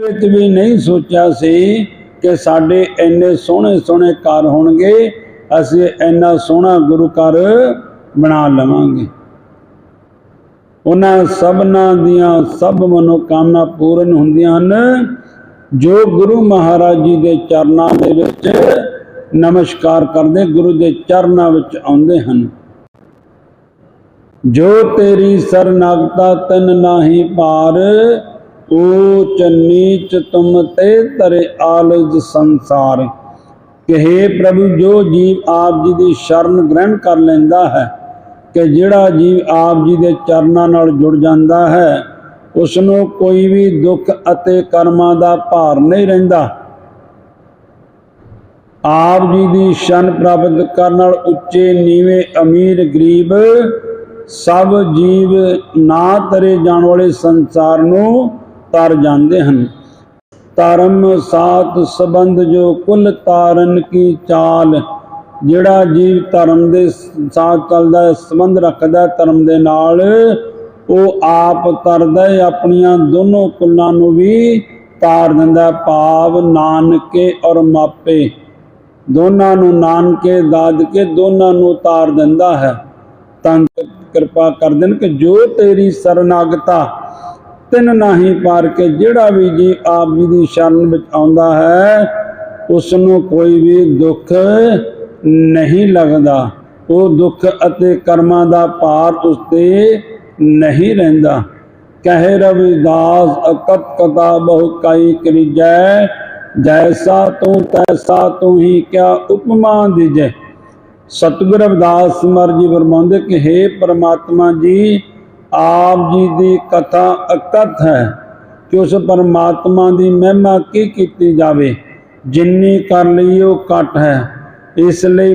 ਵਿੱਚ ਵੀ ਨਹੀਂ ਸੋਚਿਆ ਸੀ ਕਿ ਸਾਡੇ ਇੰਨੇ ਸੋਹਣੇ ਸੋਹਣੇ ਘਰ ਹੋਣਗੇ, ਅਸੀਂ ਇੰਨਾ ਸੋਹਣਾ ਗੁਰੂ ਘਰ ਬਣਾ ਲਵਾਂਗੇ। ਉਹਨਾਂ ਸਭਨਾਂ ਦੀਆਂ ਸਭ ਮਨੋਕਾਮਨਾ ਪੂਰਨ ਹੁੰਦੀਆਂ ਹਨ। ਜੋ ਗੁਰੂ ਮਹਾਰਾਜ ਜੀ ਦੇ ਚਰਨਾਂ ਦੇ ਵਿੱਚ ਨਮਸਕਾਰ ਕਰਦੇ, ਗੁਰੂ ਦੇ ਚਰਨਾਂ ਵਿੱਚ ਆਉਂਦੇ ਹਨ। ਜੋ ਤੇਰੀ ਸਰਨਾਗਤਾ ਤਨ ਨਾਹੀ ਪਾਰ ਊਚ ਨੀਚ ਤੁਮ ਤੇ ਤਰੇ ਆਲਜ ਸੰਸਾਰ। ਕਹੇ ਪ੍ਰਭੂ, ਜੋ ਜੀਵ ਆਪ ਜੀ ਦੀ ਸ਼ਰਨ ਗ੍ਰਹਿਣ ਕਰ ਲੈਂਦਾ ਹੈ, ਕਿ ਜਿਹੜਾ ਜੀਵ ਆਪ ਜੀ ਦੇ ਚਰਨਾਂ ਨਾਲ ਜੁੜ ਜਾਂਦਾ ਹੈ ਉਸ ਨੂੰ ਕੋਈ ਵੀ ਦੁੱਖ ਅਤੇ ਕਰਮਾਂ ਦਾ ਭਾਰ ਨਹੀਂ ਰਹਿੰਦਾ। ਆਪ ਜੀ ਦੀ ਸ਼ਨ ਪ੍ਰਾਪਤ ਕਰਨ ਨਾਲ ਉੱਚੇ, ਨੀਵੇਂ, ਅਮੀਰ, ਗਰੀਬ ਸਭ ਜੀਵ ਨਾ ਤਰੇ ਜਾਣ ਵਾਲੇ ਸੰਸਾਰ ਨੂੰ ਤਰ ਜਾਂਦੇ ਹਨ। ਧਰਮ ਸਾਥ ਸੰਬੰਧ ਜੋ ਕੁਲ ਤਾਰਨ ਕੀ ਚਾਲ। ਜਿਹੜਾ ਜੀਵ ਧਰਮ ਦੇ ਸਾਥ ਚੱਲਦਾ ਹੈ, ਸੰਬੰਧ ਰੱਖਦਾ ਧਰਮ ਦੇ ਨਾਲ, ਉਹ ਆਪ ਤਰਦਾ ਹੈ, ਆਪਣੀਆਂ ਦੋਨੋਂ ਕੁੱਲਾਂ ਨੂੰ ਵੀ ਤਾਰ ਦਿੰਦਾ ਭਾਵ ਨਾਨਕੇ ਔਰ ਮਾਪੇ। ਦੋਨਾਂ ਨੂੰ ਨਾਨਕੇ, ਦਾਦਕੇ ਦੋਨਾਂ ਨੂੰ ਤਾਰ ਦਿੰਦਾ ਹੈ। ਤਾਂ ਕਿਰਪਾ ਕਰ ਦੇਣ ਕਿ ਜੋ ਤੇਰੀ ਸਰਨਾਗਤਾ ਤਿੰਨ ਨਾਹੀ ਪਾਰ ਕੇ ਜਿਹੜਾ ਵੀ ਜੀ ਆਪ ਜੀ ਦੀ ਸ਼ਰਨ ਵਿੱਚ ਆਉਂਦਾ ਹੈ ਉਸ ਨੂੰ ਕੋਈ ਵੀ ਦੁੱਖ ਨਹੀਂ ਲੱਗਦਾ। ਉਹ ਦੁੱਖ ਅਤੇ ਕਰਮਾਂ ਦਾ ਭਾਰ ਉਸ ਤੇ ਨਹੀਂ ਰਹਿੰਦਾ। ਕਹਿ ਰਵਿਦਾਸ, ਅਕਤ ਕਤਾ ਬਹੁ ਕਾਈ ਕਰੀਜੈ, ਜੈਸਾ ਤੂੰ ਤੈਸਾ ਤੂੰ ਹੀ ਕਿਆ ਉਪਮਾ ਦੀਜੈ। ਸਤਿਗੁਰ ਰਵਿਦਾਸ ਮਰਜ਼ੀ ਵਰਮਾਉਂਦੇ ਕਿ हे ਪਰਮਾਤਮਾ ਜੀ ਆਪ ਜੀ ਦੀ ਕਥਾ ਅਕਥ ਹੈ ਕਿ ਉਸ ਪਰਮਾਤਮਾ ਦੀ ਮਹਿਮਾ ਕੀ ਕੀਤੀ ਜਾਵੇ? ਜਿੰਨੀ ਕਰ ਲਈ ਉਹ ਘਟ ਹੈ। ਇਸ ਲਈ